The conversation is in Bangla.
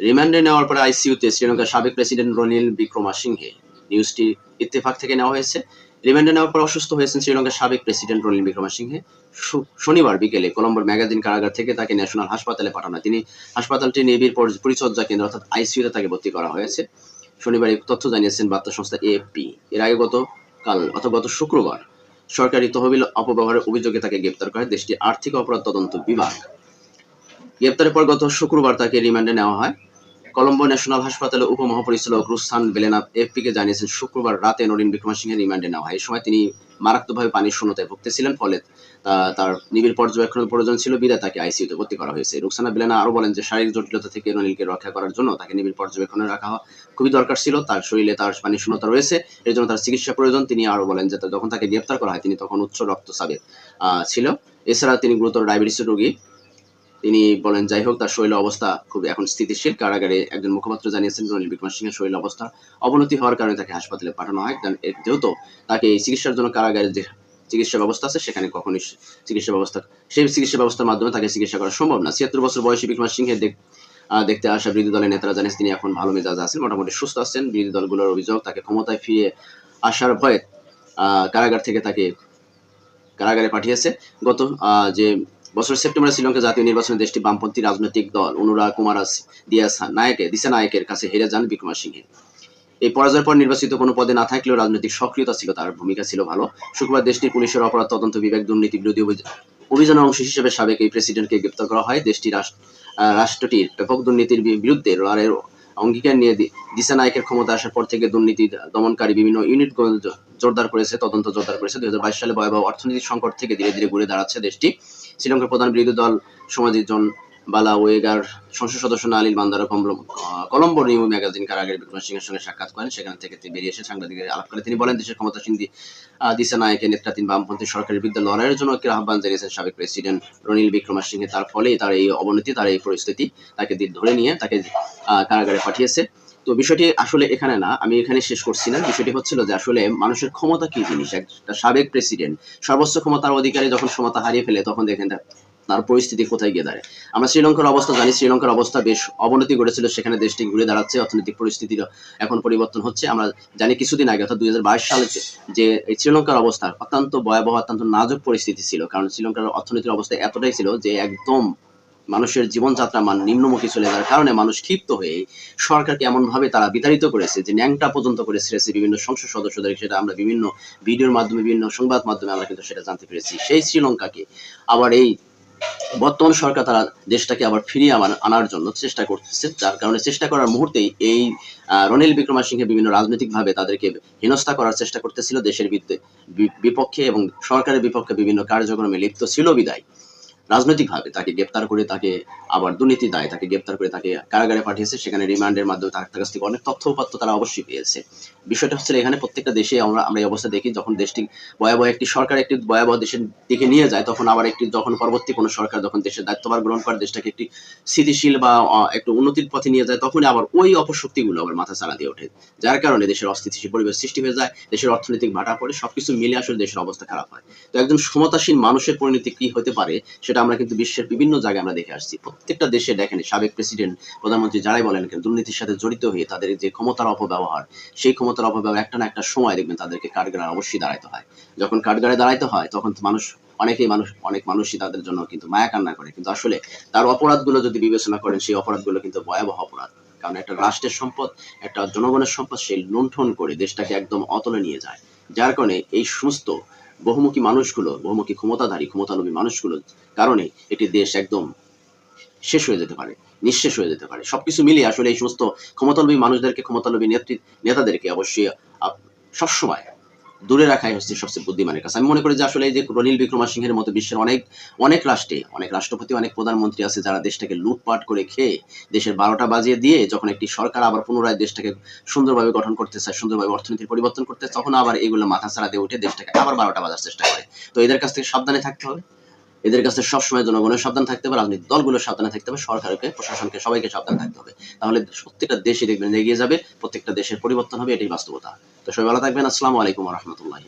রিমান্ডে নেওয়ার পরে আইসিইউতে শ্রীলঙ্কার সাবেক প্রেসিডেন্ট রনিল বিক্রমাসিংহে নিউজটি ইত্তেফাক থেকে নেওয়া হয়েছে। রিমান্ডে নেওয়ার পর অসুস্থ হয়েছেন শ্রীলঙ্কার সাবেক প্রেসিডেন্ট রনিল বিক্রমাসিংহে শনিবার বিকেলে কলম্বোর ম্যাগাজিন কারাগার থেকে তাকে ন্যাশনাল হাসপাতালে পাঠানো। তিনি হাসপাতালটি নিবিড় পরি- পরিচর্যা কেন্দ্র অর্থাৎ আইসিইউতে তাকে ভর্তি করা হয়েছে। শনিবার এই তথ্য জানিয়েছেন বার্তা সংস্থা এএফপি এর আগে গত কাল অথবা গত শুক্রবার সরকারি তহবিল অপব্যবহারের অভিযোগে তাকে গ্রেপ্তার করে দেশটির আর্থিক অপরাধ তদন্ত বিভাগ। গ্রেপ্তারের পর গত শুক্রবার তাকে রিমান্ডে নেওয়া হয়। কলম্বো ন্যাশনাল হাসপাতালে উপমহাপরিচালক রুস্তান বেলেনা এফপি কে জানিয়েছেন, শুক্রবার রাতে নরিন বিক্রমাসিংহের রিমান্ডে নেওয়া হয়। এই সময় তিনি মারাত্মকভাবে পানির শূন্যতায় ভুগতেছিলেন, ফলে তার নিবিড় পর্যবেক্ষণের প্রয়োজন ছিল বিদায় তাকে আইসিইউতে ভর্তি করা হয়েছে। রুকসানা বেলেনা আরও বলেন যে, শারীরিক জটিলতা থেকে রনিলকে রক্ষা করার জন্য তাকে নিবিড় পর্যবেক্ষণে রাখা খুবই দরকার ছিল। তার শরীরে তার পানির শূন্যতা রয়েছে, এর জন্য তার চিকিৎসা প্রয়োজন। তিনি আরও বলেন যে যখন তাকে গ্রেপ্তার করা হয়, তিনি তখন উচ্চ রক্তচাপে ছিল। এছাড়া তিনি গুরুতর ডায়াবেটিসের রোগী। তিনি বলেন, যাই হোক, তার শরীর অবস্থা খুব এখন স্থিতিশীল। কারাগারে একজন মুখপাত্র জানিয়েছেন রনিল বিক্রম সিংহের শরীর অবস্থা অবনতি হওয়ার কারণে তাকে হাসপাতালে পাঠানো হয়। কারণ যেহেতু তাকে এই চিকিৎসার জন্য কারাগারে যে চিকিৎসা ব্যবস্থা আছে, সেখানে কখনোই চিকিৎসা ব্যবস্থা, সেই চিকিৎসা ব্যবস্থার মাধ্যমে তাকে চিকিৎসা করা সম্ভব না। ছিয়াত্তর বছর বয়সী বিক্রম সিংহের দেখতে আসা বিরোধী দলের নেতারা জানিয়েছেন, তিনি এখন ভালো মেজাজ আছেন, মোটামুটি সুস্থ আছেন। বিরোধী দলগুলোর অভিযোগ, তাকে ক্ষমতায় ফিরে আসার ভয়ে কারাগার থেকে তাকে কারাগারে পাঠিয়েছে। গত যে বছর সেপ্টেম্বরে শ্রীলঙ্কা জাতীয় নির্বাচনে দেশটি বামপন্থী রাজনৈতিক দল অনুরা কুমার দিয়াস নায়কে দিসা নায়কের কাছে হেরে যান বিক্রমাসিংহে এই পরাজয়ের পর নির্বাচিত কোনো পদে না থাকলেও রাজনৈতিক সক্রিয়তা ছিল তার ভূমিকা ছিল ভালো। শুক্রবার দেশটির পুলিশের অপরাধ তদন্ত বিভাগ দুর্নীতি বিরোধী অভিযানের অংশ হিসেবে সাবেক এই প্রেসিডেন্টকে গ্রেপ্তার করা হয়। দেশটি রাষ্ট্র- আহ, রাষ্ট্রটির ব্যাপক দুর্নীতির বিরুদ্ধে লড়াইয়ের অঙ্গীকার নিয়ে দি- দিসা নায়কের ক্ষমতা আসার পর থেকে দুর্নীতি দমনকারী বিভিন্ন ইউনিট জোরদার করেছে তদন্ত জোরদার করেছে। দুই হাজার বাইশ সালে ভয়াবহ অর্থনৈতিক সংকট থেকে ধীরে ধীরে ঘুরে দাঁড়াচ্ছে দেশটি। শ্রীলঙ্কার প্রধান বিরোধী দল সমাজিক জন বালা ওয়েগার সংসদ সদস্য নালিল বান্দারা কলম্বো নিউ ম্যাগাজিন কারাগারে বিক্রম সিংহের সঙ্গে সাক্ষাৎ করেন। সেখান থেকে তিনি বেরিয়ে এসে সাংবাদিকদের আলাপ করে। তিনি বলেন দেশের ক্ষমতাসীন দি- আহ, দিসা নায়কের নেতৃত্বাধীন বামপন্থী সরকারের বিরুদ্ধে লড়াইয়ের জন্য একটি আহ্বান জানিয়েছেন সাবেক প্রেসিডেন্ট রনিল বিক্রমাসিংহে। তার ফলেই তার এই অবনতি তার এই পরিস্থিতি তাকে ধরে নিয়ে তাকে কারাগারে পাঠিয়েছে। তো বিষয়টি আসলে এখানে না, আমি এখানে শেষ করছি না। বিষয়টি হচ্ছিল যে আসলে মানুষের ক্ষমতা কি জিনিস? একটা সাবেক প্রেসিডেন্ট সর্বোচ্চ ক্ষমতার অধিকারী যখন ক্ষমতা হারিয়ে ফেলে, তখন দেখেন তার পরিস্থিতি কোথায় গিয়ে দাঁড়ায়। আমরা শ্রীলঙ্কার অবস্থা জানি, শ্রীলঙ্কার অবস্থা বেশ অবনতি ঘটেছিল। সেখানে দেশটি ঘুরে দাঁড়াচ্ছে, অর্থনৈতিক পরিস্থিতির এখন পরিবর্তন হচ্ছে। আমরা জানি কিছুদিন আগে, অর্থাৎ দুই হাজার বাইশ সালে যে- যে এই শ্রীলঙ্কার অবস্থা অত্যন্ত ভয়াবহ, অত্যন্ত নাজুক পরিস্থিতি ছিল। কারণ শ্রীলঙ্কার অর্থনীতির অবস্থা এতটাই ছিল যে একদম মানুষের জীবনযাত্রা মান নিম্নমুখী চলে যাওয়ার কারণে মানুষ ক্ষিপ্ত হয়ে সরকারকে এমনভাবে তারা বিতাড়িত করেছে যে ন্যাংটা পর্যন্ত করে ছেড়েছে বিভিন্ন সংসদ সদস্যদের সেটা আমরা বিভিন্ন ভিডিওর মাধ্যমে, বিভিন্ন সংবাদ মাধ্যমে আমরা কিন্তু সেটা জানতে পেরেছি। সেই শ্রীলঙ্কাকে আবার এই বর্তমান সরকার তারা দেশটাকে আবার ফিরিয়ে আনার জন্য চেষ্টা করতেছে। যার কারণে চেষ্টা করার মুহূর্তেই এই রনিল বিক্রমাসিংহে বিভিন্ন রাজনৈতিকভাবে তাদেরকে হেনস্থা করার চেষ্টা করতেছিল। দেশের বিপক্ষে এবং সরকারের বিপক্ষে বিভিন্ন কার্যক্রমে লিপ্ত ছিল বিদায়। রাজনৈতিকভাবে তাকে গ্রেপ্তার করে তাকে আবার দুর্নীতি দায় তাকে গ্রেপ্তার করে তাকে কারাগারে পাঠিয়েছে। সেখানে রিমান্ডের মাধ্যমে তার কাছ থেকে অনেক তথ্য উপাত্ত তারা অবশ্যই পেয়েছে। বিষয়টা হচ্ছে এখানে প্রত্যেকটা দেশে আমরা আমরা এই অবস্থা দেখি যখন দেশটি ভয়াবহ একটি সরকার একটি ভয়াবহ দেশের দিকে নিয়ে যায়, তখন আবার একটি যখন পরবর্তী কোনো সরকার যখন দেশের দায়িত্বভার গ্রহণ করে, দেশটাকে একটি স্থিতিশীল বা একটু উন্নতির পথে নিয়ে যায় তখন আবার ওই অপশক্তিগুলো আবার মাথা চালা দিয়ে ওঠে। যার কারণে দেশের অস্থিতিশীল পরিবেশ সৃষ্টি হয়ে যায়, দেশের অর্থনৈতিক ভাটা পড়ে, সবকিছু মিলে আসলে দেশের অবস্থা খারাপ হয়। তো একজন ক্ষমতাসীন মানুষের পরিণতি কি হতে পারে, সেটা আমরা কিন্তু বিশ্বের বিভিন্ন জায়গায় আমরা দেখে আসছি। প্রত্যেকটা দেশে দেখেন, সাবেক প্রেসিডেন্ট, প্রধানমন্ত্রী যারাই বলেন কেন দুর্নীতির সাথে জড়িত হয়ে তাদের যে ক্ষমতার অপব্যবহার, সেই ক্ষমতার অপব্যবহার একটা না একটা সময় দেখবেন তাদেরকে কাঠগড়ায় অবশ্যই দাঁড়াইতে হয়। যখন কাঠগড়ায় দাঁড়াইতে হয়, তখন মানুষ, অনেকেই মানুষ, অনেক মানুষই তাদের জন্য কিন্তু মায়া কান্না করে। কিন্তু আসলে তার অপরাধগুলো যদি বিবেচনা করেন, সেই অপরাধগুলো কিন্তু ভয়াবহ অপরাধ। কারণ একটা রাষ্ট্রের সম্পদ, একটা জনগণের সম্পদ সে লুণ্ঠন করে দেশটাকে একদম অতলে নিয়ে যায়। যার কারণে এই সমস্ত বহুমুখী মানুষগুলো, বহুমুখী ক্ষমতাধারী, ক্ষমতালোভী মানুষগুলোর কারণে এটি দেশ একদম শেষ হয়ে যেতে পারে, নিঃশেষ হয়ে যেতে পারে। সবকিছু মিলিয়ে আসলে এই সমস্ত ক্ষমতালোভী মানুষদেরকে, ক্ষমতালোভী নেতৃত্ব নেতাদেরকে অবশ্যই সবসময় দূরে রাখাই হচ্ছে সবচেয়ে বুদ্ধিমানের কাছে। আমি মনে করি যে আসলে এই যে রনিল বিক্রমাসিংহের মতো বিশ্বের অনেক অনেক রাষ্ট্রে, অনেক রাষ্ট্রপতি, অনেক প্রধানমন্ত্রী আছে যারা দেশটাকে লুটপাট করে খেয়ে দেশের বারোটা বাজিয়ে দিয়ে যখন একটি সরকার আবার পুনরায় দেশটাকে সুন্দরভাবে গঠন করতে চায়, সুন্দরভাবে অর্থনীতির পরিবর্তন করতে তখন আবার এগুলো মাথা ছাড়া দিয়ে উঠে দেশটাকে আবার বারোটা বাজার চেষ্টা করে। তো এদের কাছ থেকে সাবধানে থাকতে হবে। এদের কাছে সবসময় জনগণের সাবধান থাকতে হবে, রাজনৈতিক দলগুলো সাবধানে থাকতে হবে, সরকারকে, প্রশাসনকে, সবাইকে সাবধান থাকতে হবে। তাহলে প্রত্যেকটা দেশই দেখবেন এগিয়ে যাবে, প্রত্যেকটা দেশের পরিবর্তন হবে, এটাই বাস্তবতা। তো সবাই ভালো থাকবেন, আসসালামু আলাইকুম রহমতুল্লাহ